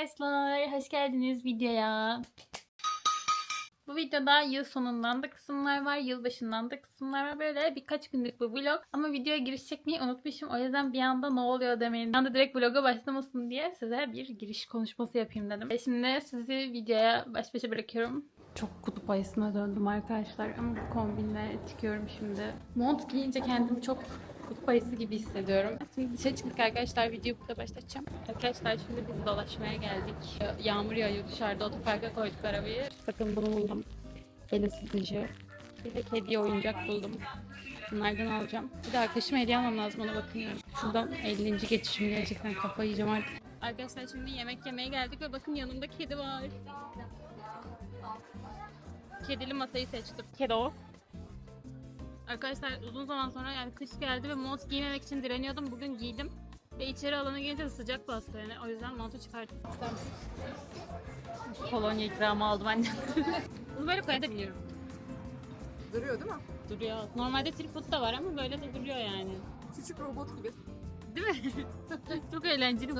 arkadaşlar, hoş geldiniz videoya. Bu videoda yıl sonundan da kısımlar var, yıl başından da kısımlar var. Böyle birkaç günlük bir vlog. Ama videoya giriş çekmeyi unutmuşum. O yüzden bir anda ne oluyor demeyin. Bir anda direkt vloga başlamasın diye size bir giriş konuşması yapayım dedim. E şimdi sizi videoya baş başa bırakıyorum. Çok kutup ayısına döndüm arkadaşlar ama bu kombinle çıkıyorum şimdi. Mont giyince kendimi çok kutup ayısı gibi hissediyorum. Şimdi dışarı çıktık arkadaşlar. Videoyu burada başlatacağım. Arkadaşlar şimdi biz dolaşmaya geldik. Yağmur yağıyor dışarıda. Otoparka koyduk arabayı. Bakın bunu buldum. El ısıtıcı. Bir de kedi oyuncak buldum. Bunlardan alacağım. Bir de arkadaşıma hediye almam lazım ona bakıyorum. Şuradan 50. geçişim gerçekten kafayı yiyeceğim artık. Arkadaşlar şimdi yemek yemeye geldik ve bakın yanımda kedi var. Kedili masayı seçtim. Kedi o. Arkadaşlar uzun zaman sonra yani kış geldi ve mont giymemek için direniyordum. Bugün giydim. Ve içeri alana gelince de sıcak bastı yani. O yüzden montu çıkarttım. Kolonya ikramı aldım annem. Bunu böyle koyabiliyorum. Duruyor değil mi? Duruyor. Normalde tripod da var ama böyle de duruyor yani. Küçük robot gibi. Değil mi? Çok eğlenceli.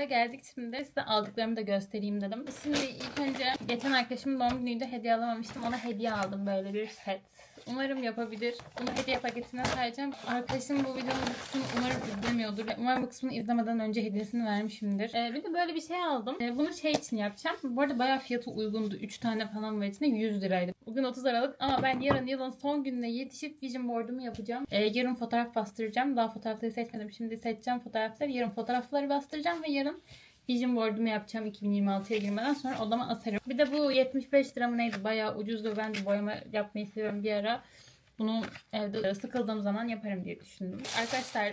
Eve geldik şimdi size aldıklarımı da göstereyim dedim. Şimdi ilk önce geçen arkadaşımın doğum günüydü hediye alamamıştım. Ona hediye aldım böyle bir set. Umarım yapabilir. Bunu hediye paketine sayacağım. Arkadaşım bu videonun bu kısmını umarım izlemiyordur. Umarım bu kısmını izlemeden önce hediyesini vermişimdir. Ee, bir de böyle bir şey aldım. Ee, bunu şey için yapacağım. Bu arada bayağı fiyatı uygundu. 3 tane falan var içinde 100 liraydı. Bugün 30 Aralık ama ben yarın yılın son gününe yetişip vision board'umu yapacağım. Ee, yarın fotoğraf bastıracağım. Daha fotoğrafları seçmedim. Şimdi seçeceğim fotoğrafları. Yarın fotoğrafları bastıracağım ve yarın Vision board'umu yapacağım 2026'ya girmeden sonra odama asarım. Bir de bu 75 lira mı neydi? Bayağı ucuzdu. Ben de boyama yapmayı seviyorum bir ara. Bunu evde sıkıldığım zaman yaparım diye düşündüm. Arkadaşlar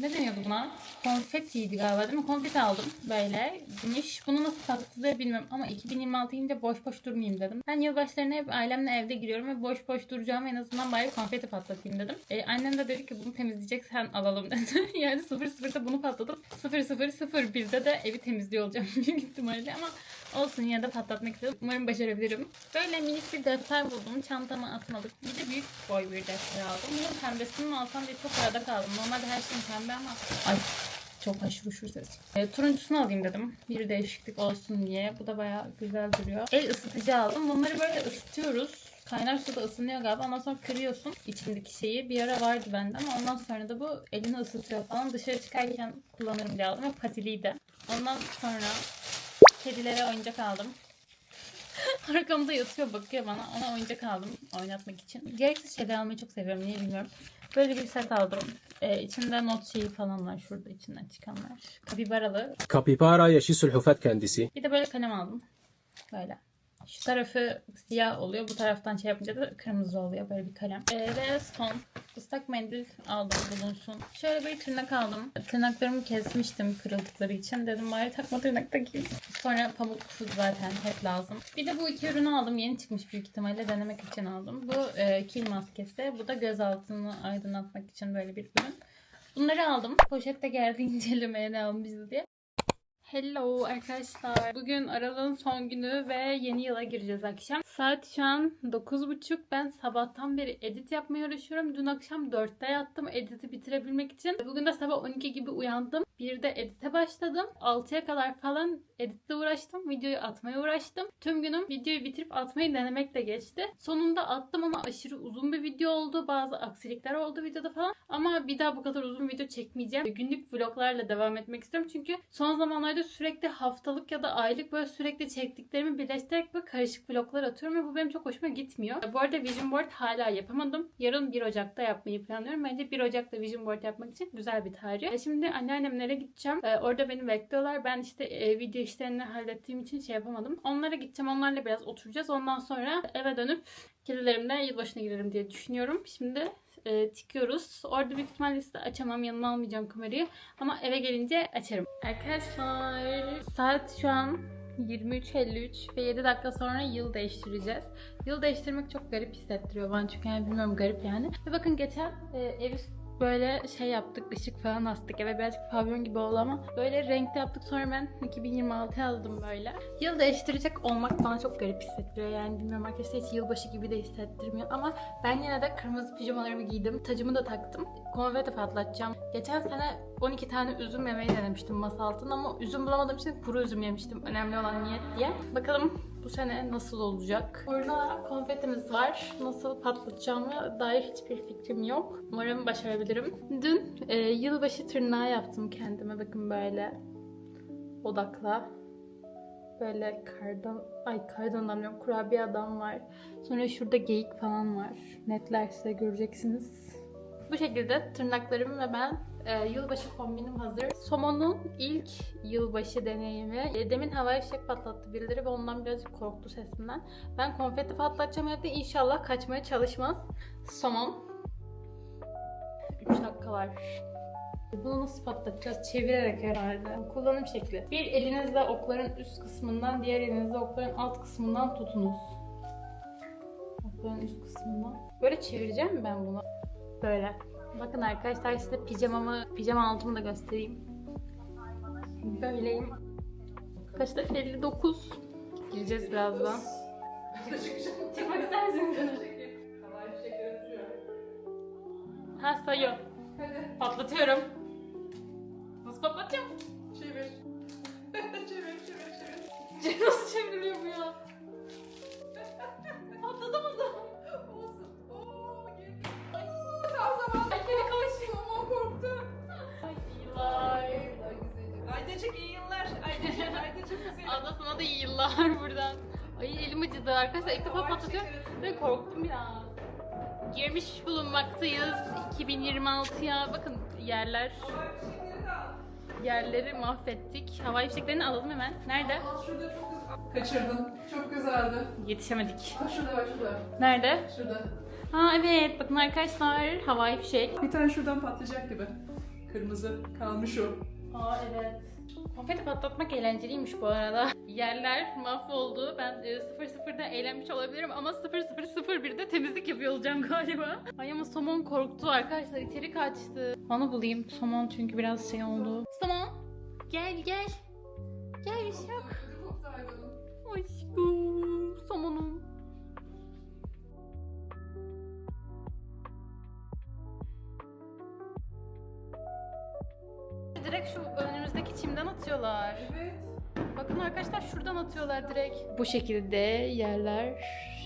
ne deniyordu buna? Konfetiydi galiba değil mi? Konfeti aldım böyle. Gümüş. Bunu nasıl tatlıdır bilmiyorum ama 2026 ince boş boş durmayayım dedim. Ben yılbaşlarına hep ailemle evde giriyorum ve boş boş duracağım en azından bari konfeti patlatayım dedim. Ee, annem de dedi ki bunu temizleyeceksen alalım dedi. yani 00'da bunu patlatıp 0001'de de evi temizliyor olacağım büyük ihtimalle ama olsun yine de patlatmak istedim. Umarım başarabilirim. Böyle minik bir defter buldum. Çantama atmadık. Bir de büyük boy bir defter aldım. Bunun pembesini mi alsam diye çok arada kaldım. Normalde her şeyin pembe ama ay çok aşırı uçur ses. E, turuncusunu alayım dedim. Bir değişiklik olsun diye. Bu da bayağı güzel duruyor. El ısıtıcı aldım. Bunları böyle ısıtıyoruz. Kaynar suda ısınıyor galiba. Ondan sonra kırıyorsun içindeki şeyi. Bir ara vardı bende ama ondan sonra da bu elini ısıtıyor falan. Dışarı çıkarken kullanırım diye aldım. Ve patiliydi. Ondan sonra kedilere oyuncak aldım. Arkamda yatıyor bakıyor bana. Ona oyuncak aldım oynatmak için. Gereksiz şeyler almayı çok seviyorum. Niye bilmiyorum. Böyle bir set aldım. Ee, içinde not şeyi falan var. Şurada içinden çıkanlar. Kapibaralı. Kapibara yaşı sülhufet kendisi. Bir de böyle kalem aldım. Böyle. Şu tarafı siyah oluyor. Bu taraftan şey yapınca da kırmızı oluyor. Böyle bir kalem. Ee, ve son. Islak mendil aldım bulunsun. Şöyle bir tırnak aldım. Tırnaklarımı kesmiştim kırıldıkları için. Dedim bari takma tırnak takayım. Sonra pamuk zaten hep lazım. Bir de bu iki ürünü aldım. Yeni çıkmış büyük ihtimalle denemek için aldım. Bu e, kil maskesi. Bu da göz altını aydınlatmak için böyle bir ürün. Bunları aldım. Poşette geldi incelemeye ne almışız diye. Hello arkadaşlar. Bugün Aralık'ın son günü ve yeni yıla gireceğiz akşam. Saat şu an 9.30. Ben sabahtan beri edit yapmaya uğraşıyorum. Dün akşam 4'te yattım editi bitirebilmek için. Bugün de sabah 12 gibi uyandım. Bir de edite başladım. 6'ya kadar falan editle uğraştım. Videoyu atmaya uğraştım. Tüm günüm videoyu bitirip atmayı denemekle geçti. Sonunda attım ama aşırı uzun bir video oldu. Bazı aksilikler oldu videoda falan. Ama bir daha bu kadar uzun video çekmeyeceğim. Günlük vloglarla devam etmek istiyorum. Çünkü son zamanlarda sürekli haftalık ya da aylık böyle sürekli çektiklerimi birleştirerek böyle karışık vloglar atıyorum ve bu benim çok hoşuma gitmiyor. Bu arada Vision Board hala yapamadım. Yarın 1 Ocak'ta yapmayı planlıyorum. Bence 1 Ocak'ta Vision Board yapmak için güzel bir tarih. E Şimdi anneannemlere gideceğim. E, Orada beni bekliyorlar. Ben işte e, video işlerini hallettiğim için şey yapamadım. Onlara gideceğim. Onlarla biraz oturacağız. Ondan sonra eve dönüp kedilerimle yılbaşına girerim diye düşünüyorum. Şimdi e, çıkıyoruz. Orada büyük ihtimalle size açamam. Yanıma almayacağım kamerayı. Ama eve gelince açarım. Arkadaşlar saat şu an 23.53 ve 7 dakika sonra yıl değiştireceğiz. Yıl değiştirmek çok garip hissettiriyor bana çünkü yani bilmiyorum garip yani. Ve bakın geçen e, evi böyle şey yaptık, ışık falan astık eve birazcık pavyon gibi oldu ama böyle renkli yaptık. Sonra ben 2026 yazdım böyle. Yıl değiştirecek olmak bana çok garip hissettiriyor. Yani bilmiyorum arkadaşlar hiç yılbaşı gibi de hissettirmiyor ama ben yine de kırmızı pijamalarımı giydim, tacımı da taktım, konfeti patlatacağım. Geçen sene 12 tane üzüm yemeyi denemiştim masa altında ama üzüm bulamadığım için kuru üzüm yemiştim. Önemli olan niyet diye. Bakalım bu sene nasıl olacak? Burada konfetimiz var. Nasıl patlatacağımı dair hiçbir fikrim yok. Umarım başarabilirim. Dün e, yılbaşı tırnağı yaptım kendime. Bakın böyle odakla. Böyle kardan, ay kardan adam yok, kurabiye adam var. Sonra şurada geyik falan var. Netlerse göreceksiniz. Bu şekilde tırnaklarım ve ben e, yılbaşı kombinim hazır. Somon'un ilk yılbaşı deneyimi. E, demin havai fişek patlattı birileri ve ondan birazcık korktu sesinden. Ben konfeti patlatacağım evde inşallah kaçmaya çalışmaz. Somon. 3 dakika var. Bunu nasıl patlatacağız? Çevirerek herhalde. Kullanım şekli. Bir elinizle okların üst kısmından, diğer elinizle okların alt kısmından tutunuz. Okların üst kısmından. Böyle çevireceğim mi ben bunu? Böyle. Bakın arkadaşlar size pijamamı, pijama altımı da göstereyim. Böyleyim. Kaçta? 59. Gireceğiz birazdan. Çıkmak ister misiniz? Ha sayıyor. Patlatıyorum. Arkadaşlar ilk defa patlatıyorum ve korktum biraz. Girmiş bulunmaktayız 2026'ya. Bakın yerler, yerleri mahvettik. Havai fişeklerini alalım hemen. Nerede? Şurada çok güzel. Kaçırdın. Çok güzeldi. Yetişemedik. Aa, şurada bak şurada. Nerede? Şurada. Ha evet bakın arkadaşlar havai fişek. Bir tane şuradan patlayacak gibi. Kırmızı kalmış o. Aa evet. Konfeti patlatmak eğlenceliymiş bu arada. Yerler mahvoldu. Ben e, 00'da eğlenmiş olabilirim ama 0001'de temizlik yapıyor olacağım galiba. Ay ama somon korktu arkadaşlar. içeri kaçtı. Onu bulayım. Somon çünkü biraz şey oldu. Somon gel gel. Gel bir şey yok. Aşkım. Somonum. Direkt şu önümüzdeki çimden atıyorlar. Evet. Bakın arkadaşlar şuradan atıyorlar direkt. Bu şekilde yerler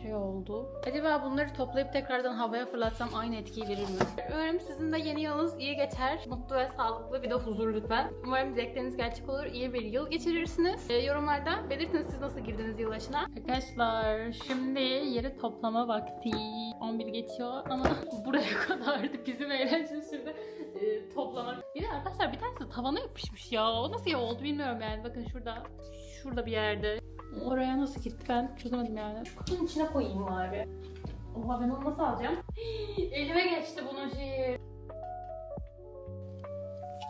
şey oldu. Acaba bunları toplayıp tekrardan havaya fırlatsam aynı etkiyi verir mi? Umarım sizin de yeni yılınız iyi geçer. Mutlu ve sağlıklı bir de huzur lütfen. Umarım dilekleriniz gerçek olur. İyi bir yıl geçirirsiniz. Ee, yorumlarda belirtin siz nasıl girdiniz yılbaşına. Arkadaşlar şimdi yeri toplama vakti. 11 geçiyor ama buraya kadardı bizim eğlence şimdi e, toplamak. Bir de arkadaşlar bir tanesi tavana yapışmış ya. O nasıl oldu bilmiyorum yani. Bakın şurada. Şurada bir yerde. Oraya nasıl gitti ben çözemedim yani. Şu kutunun içine koyayım bari. Oha ben onu nasıl alacağım? Elime geçti bunun şeyi.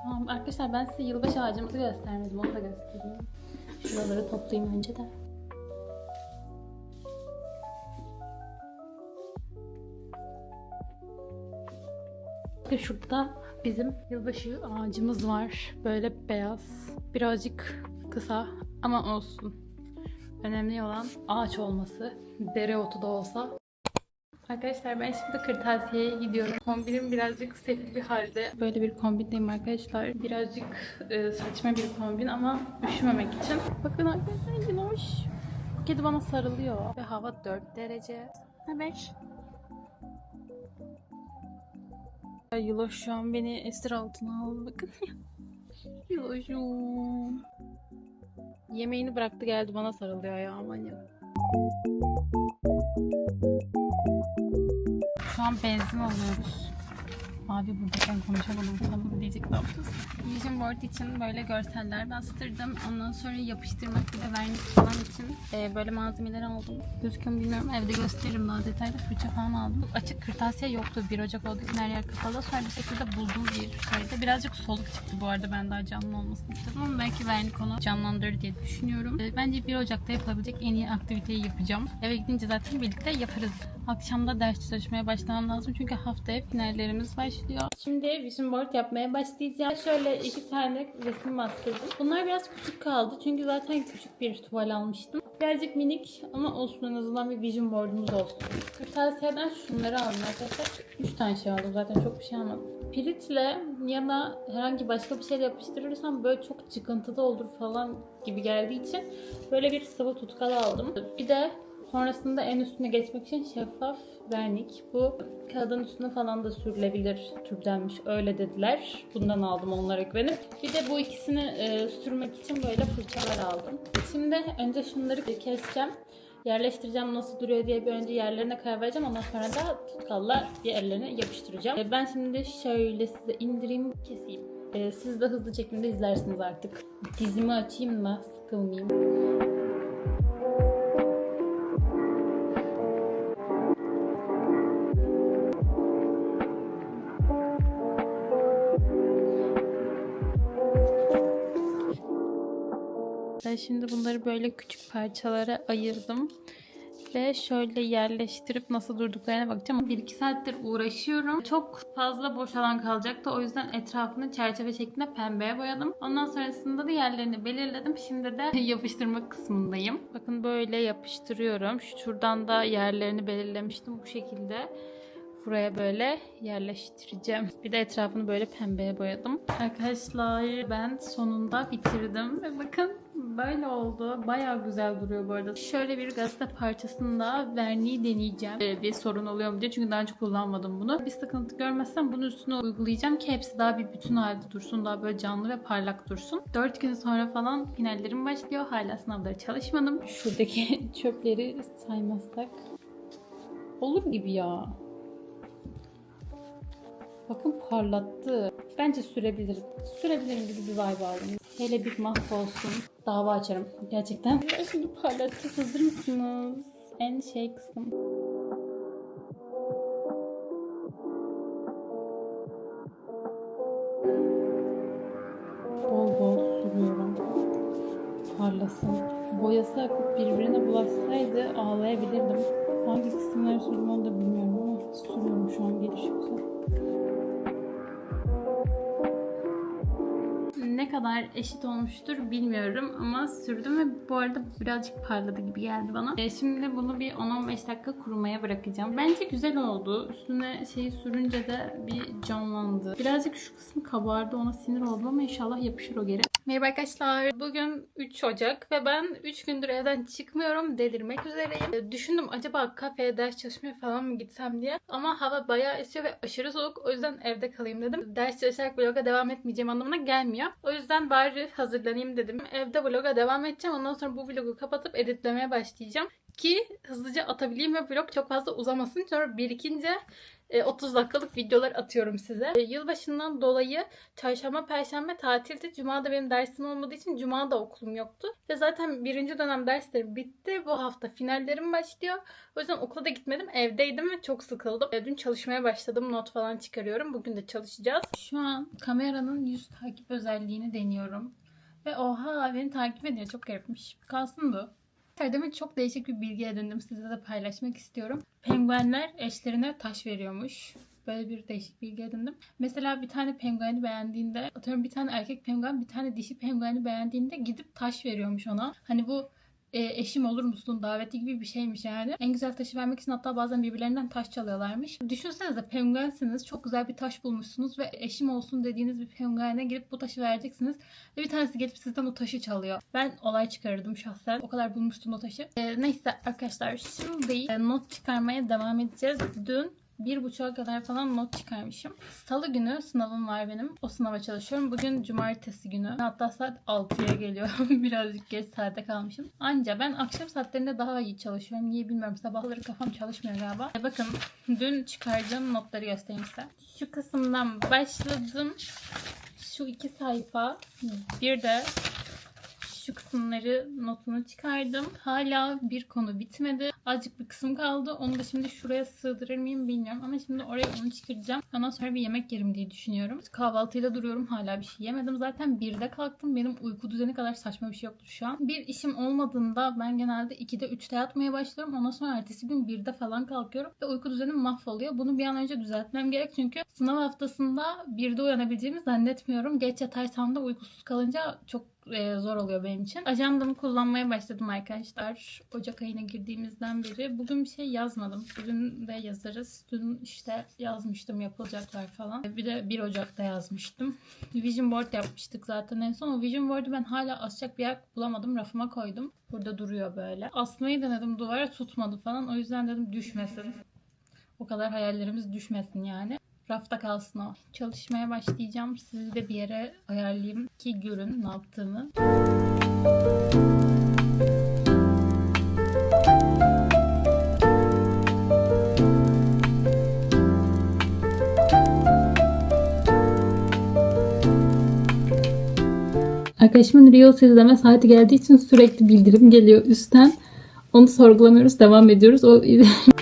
Tamam arkadaşlar ben size yılbaşı ağacımızı göstermedim. Onu da göstereyim. Şuraları toplayayım önce de. Ve şurada bizim yılbaşı ağacımız var. Böyle beyaz. Birazcık kısa ama olsun. Önemli olan ağaç olması. Dereotu da olsa. Arkadaşlar ben şimdi kırtasiyeye gidiyorum. Kombinim birazcık sefil bir halde. Böyle bir kombindeyim arkadaşlar. Birazcık e, saçma bir kombin ama üşümemek için. Bakın arkadaşlar Dinoş. Bu kedi bana sarılıyor. Ve hava 4 derece. Ha 5. Yıloş şu an beni esir altına aldı. Bakın. Yıloş'um. Yemeğini bıraktı geldi bana sarılıyor ya aman ya. Şu an benzin alıyoruz. Abi buradayken konuşamadım falan diyecek ne yapacağız? Vision board için böyle görseller bastırdım. Ondan sonra yapıştırmak bir de vernik falan için e, böyle malzemeler aldım. Gözüküyor bilmiyorum. Evde gösteririm daha detaylı. Fırça falan aldım. Açık kırtasiye yoktu. 1 Ocak olduğu için her yer kapalı. Sonra bir şekilde bulduğum bir şeyde. Birazcık soluk çıktı bu arada. Ben daha canlı olmasını istedim ama belki vernik onu canlandırır diye düşünüyorum. E, bence 1 Ocak'ta yapılabilecek en iyi aktiviteyi yapacağım. Eve gidince zaten birlikte yaparız. Akşamda ders çalışmaya başlamam lazım çünkü haftaya finallerimiz başlıyor. Şimdi vision board yapmaya başlayacağım. Şöyle iki tane resim bastırdım. Bunlar biraz küçük kaldı çünkü zaten küçük bir tuval almıştım. Birazcık minik ama olsun en azından bir vision boardumuz olsun. Kırtasiye'den şunları aldım arkadaşlar. 3 tane şey aldım zaten çok bir şey almadım. Piritle ya da herhangi başka bir şeyle yapıştırırsam böyle çok çıkıntıda olur falan gibi geldiği için böyle bir sıvı tutkal aldım. Bir de Sonrasında en üstüne geçmek için şeffaf vernik. Bu kağıdın üstüne falan da sürülebilir türdenmiş. Öyle dediler. Bundan aldım onlara güvenip. Bir de bu ikisini e, sürmek için böyle fırçalar aldım. Şimdi önce şunları bir keseceğim. Yerleştireceğim nasıl duruyor diye bir önce yerlerine karar vereceğim. Ondan sonra da tutkalla yerlerine yapıştıracağım. E, Ben şimdi şöyle size indireyim, keseyim. E, Siz de hızlı şekilde izlersiniz artık. Dizimi açayım da sıkılmayayım. Şimdi bunları böyle küçük parçalara ayırdım. Ve şöyle yerleştirip nasıl durduklarına bakacağım. 1-2 saattir uğraşıyorum. Çok fazla boş alan kalacaktı. O yüzden etrafını çerçeve şeklinde pembeye boyadım. Ondan sonrasında da yerlerini belirledim. Şimdi de yapıştırma kısmındayım. Bakın böyle yapıştırıyorum. Şuradan da yerlerini belirlemiştim bu şekilde. Buraya böyle yerleştireceğim. Bir de etrafını böyle pembeye boyadım. Arkadaşlar ben sonunda bitirdim. Ve bakın böyle oldu. Bayağı güzel duruyor bu arada. Şöyle bir gazete parçasında verniği deneyeceğim. Ee, bir sorun oluyor mu diye. Çünkü daha önce kullanmadım bunu. Bir sıkıntı görmezsem bunun üstüne uygulayacağım ki hepsi daha bir bütün halde dursun. Daha böyle canlı ve parlak dursun. 4 gün sonra falan finallerim başlıyor. Hala sınavlara çalışmadım. Şuradaki çöpleri saymazsak. Olur gibi ya. Bakın parlattı. Bence sürebilirim. Sürebilirim gibi bir vibe aldım. Hele bir mahvolsun. Dava açarım. Gerçekten. Şimdi parlatacağız. Hazır mısınız? En şey kısım. Bol bol sürüyorum. Parlasın. Boyası akıp birbirine bulaşsaydı ağlayabilirdim. Hangi kısımları sürdüm onu da bilmiyorum ama sürüyorum şu an gelişiyorsa. Kadar eşit olmuştur bilmiyorum ama sürdüm ve bu arada birazcık parladı gibi geldi bana. E, şimdi bunu bir 10-15 dakika kurumaya bırakacağım. Bence güzel oldu. Üstüne şeyi sürünce de bir canlandı. Birazcık şu kısmı kabardı ona sinir oldum ama inşallah yapışır o geri. Merhaba arkadaşlar. Bugün 3 Ocak ve ben 3 gündür evden çıkmıyorum. Delirmek üzereyim. E, Düşündüm acaba kafeye ders çalışmaya falan mı gitsem diye. Ama hava bayağı esiyor ve aşırı soğuk. O yüzden evde kalayım dedim. Ders çalışarak vloga devam etmeyeceğim anlamına gelmiyor. O yüzden bari hazırlanayım dedim. Evde vloga devam edeceğim. Ondan sonra bu vlogu kapatıp editlemeye başlayacağım. Ki hızlıca atabileyim ve vlog çok fazla uzamasın. Sonra birikince 30 dakikalık videolar atıyorum size. E, Yılbaşından dolayı çarşamba, perşembe tatilde. Cuma da benim dersim olmadığı için cuma da okulum yoktu. Ve zaten birinci dönem derslerim bitti. Bu hafta finallerim başlıyor. O yüzden okula da gitmedim. Evdeydim ve çok sıkıldım. E, Dün çalışmaya başladım. Not falan çıkarıyorum. Bugün de çalışacağız. Şu an kameranın yüz takip özelliğini deniyorum. Ve oha beni takip ediyor. Çok garipmiş. Kalsın bu. Demin çok değişik bir bilgi edindim. Size de paylaşmak istiyorum. Penguenler eşlerine taş veriyormuş. Böyle bir değişik bilgi edindim. Mesela bir tane pengueni beğendiğinde, atıyorum bir tane erkek penguen bir tane dişi pengueni beğendiğinde gidip taş veriyormuş ona. Hani bu e, eşim olur musun daveti gibi bir şeymiş yani. En güzel taşı vermek için hatta bazen birbirlerinden taş çalıyorlarmış. Düşünsenize penguensiniz çok güzel bir taş bulmuşsunuz ve eşim olsun dediğiniz bir penguene girip bu taşı vereceksiniz. Ve bir tanesi gelip sizden o taşı çalıyor. Ben olay çıkarırdım şahsen. O kadar bulmuştum o taşı. E, neyse arkadaşlar şimdi e, not çıkarmaya devam edeceğiz. Dün bir buçuğa kadar falan not çıkarmışım. Salı günü sınavım var benim. O sınava çalışıyorum. Bugün cumartesi günü. Hatta saat 6'ya geliyor. Birazcık geç saate kalmışım. Anca ben akşam saatlerinde daha iyi çalışıyorum. Niye bilmiyorum. Sabahları kafam çalışmıyor galiba. E bakın dün çıkardığım notları göstereyim size. Şu kısımdan başladım. Şu iki sayfa. Bir de şu kısımları notunu çıkardım. Hala bir konu bitmedi. Azıcık bir kısım kaldı. Onu da şimdi şuraya sığdırır mıyım bilmiyorum. Ama şimdi oraya onu çıkaracağım. Ondan sonra bir yemek yerim diye düşünüyorum. Kahvaltıyla duruyorum. Hala bir şey yemedim. Zaten birde kalktım. Benim uyku düzeni kadar saçma bir şey yoktur şu an. Bir işim olmadığında ben genelde 2'de 3'te yatmaya başlıyorum. Ondan sonra ertesi gün 1'de falan kalkıyorum. Ve uyku düzenim mahvoluyor. Bunu bir an önce düzeltmem gerek. Çünkü sınav haftasında 1'de uyanabileceğimi zannetmiyorum. Geç yatarsam da uykusuz kalınca çok e, zor oluyor benim için. Ajandamı kullanmaya başladım arkadaşlar. Ocak ayına girdiğimizden beri. Bugün bir şey yazmadım. Bugün de yazarız. Dün işte yazmıştım yapılacaklar falan. Bir de 1 Ocak'ta yazmıştım. Vision board yapmıştık zaten en son. O vision board'u ben hala asacak bir yer bulamadım. Rafıma koydum. Burada duruyor böyle. Asmayı denedim duvara tutmadı falan. O yüzden dedim düşmesin. O kadar hayallerimiz düşmesin yani. Rafta kalsın o. Çalışmaya başlayacağım. Sizi de bir yere ayarlayayım ki görün ne yaptığımı. Arkadaşımın Reels izleme saati geldiği için sürekli bildirim geliyor üstten. Onu sorgulamıyoruz, devam ediyoruz. O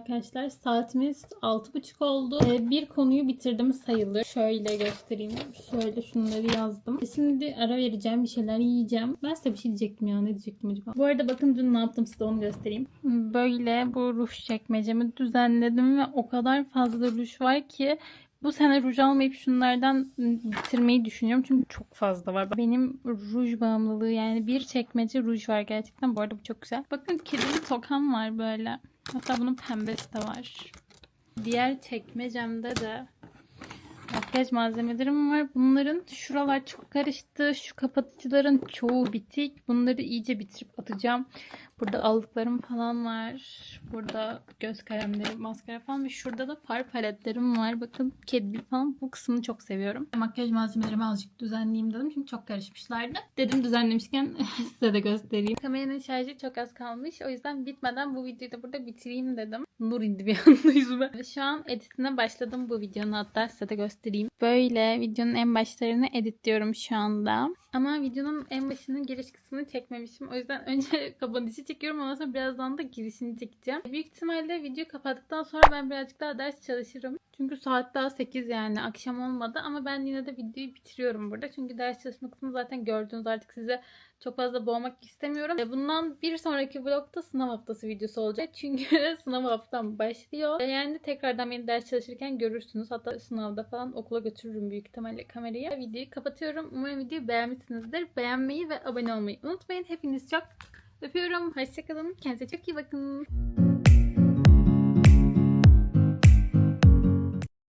arkadaşlar. Saatimiz 6.30 oldu. Ee, bir konuyu bitirdim sayılır. Şöyle göstereyim. Şöyle şunları yazdım. Şimdi ara vereceğim. Bir şeyler yiyeceğim. Ben size bir şey diyecektim ya. Ne diyecektim acaba? Bu arada bakın dün ne yaptım size onu göstereyim. Böyle bu ruj çekmecemi düzenledim ve o kadar fazla ruj var ki bu sene ruj almayıp şunlardan bitirmeyi düşünüyorum. Çünkü çok fazla var. Benim ruj bağımlılığı yani bir çekmece ruj var gerçekten. Bu arada bu çok güzel. Bakın kedili tokam var böyle. Hatta bunun pembesi de var. Diğer çekmecemde de makyaj malzemelerim var. Bunların şuralar çok karıştı. Şu kapatıcıların çoğu bitik. Bunları iyice bitirip atacağım. Burada aldıklarım falan var. Burada göz kalemleri, maskara falan ve şurada da far paletlerim var. Bakın kedili falan. Bu kısmını çok seviyorum. Makyaj malzemelerimi azıcık düzenleyeyim dedim. Çünkü çok karışmışlardı. Dedim düzenlemişken size de göstereyim. Kameranın şarjı çok az kalmış. O yüzden bitmeden bu videoyu da burada bitireyim dedim. Nur indi bir anda yüzüme. Şu an editine başladım bu videonun hatta size de göstereyim. Böyle videonun en başlarını editliyorum şu anda. Ama videonun en başının giriş kısmını çekmemişim. O yüzden önce kapanışı çekiyorum. Ondan sonra birazdan da girişini çekeceğim. Büyük ihtimalle videoyu kapattıktan sonra ben birazcık daha ders çalışırım. Çünkü saat daha 8 yani akşam olmadı. Ama ben yine de videoyu bitiriyorum burada. Çünkü ders çalışma kısmını zaten gördünüz artık size çok fazla boğmak istemiyorum. E, Bundan bir sonraki vlogda sınav haftası videosu olacak. Çünkü sınav haftam başlıyor. E, Yani tekrardan beni ders çalışırken görürsünüz. Hatta sınavda falan okula götürürüm büyük ihtimalle kamerayı. Videoyu kapatıyorum. Umarım videoyu beğenmişsinizdir. Beğenmeyi ve abone olmayı unutmayın. Hepiniz çok öpüyorum. Hoşçakalın. Kendinize çok iyi bakın.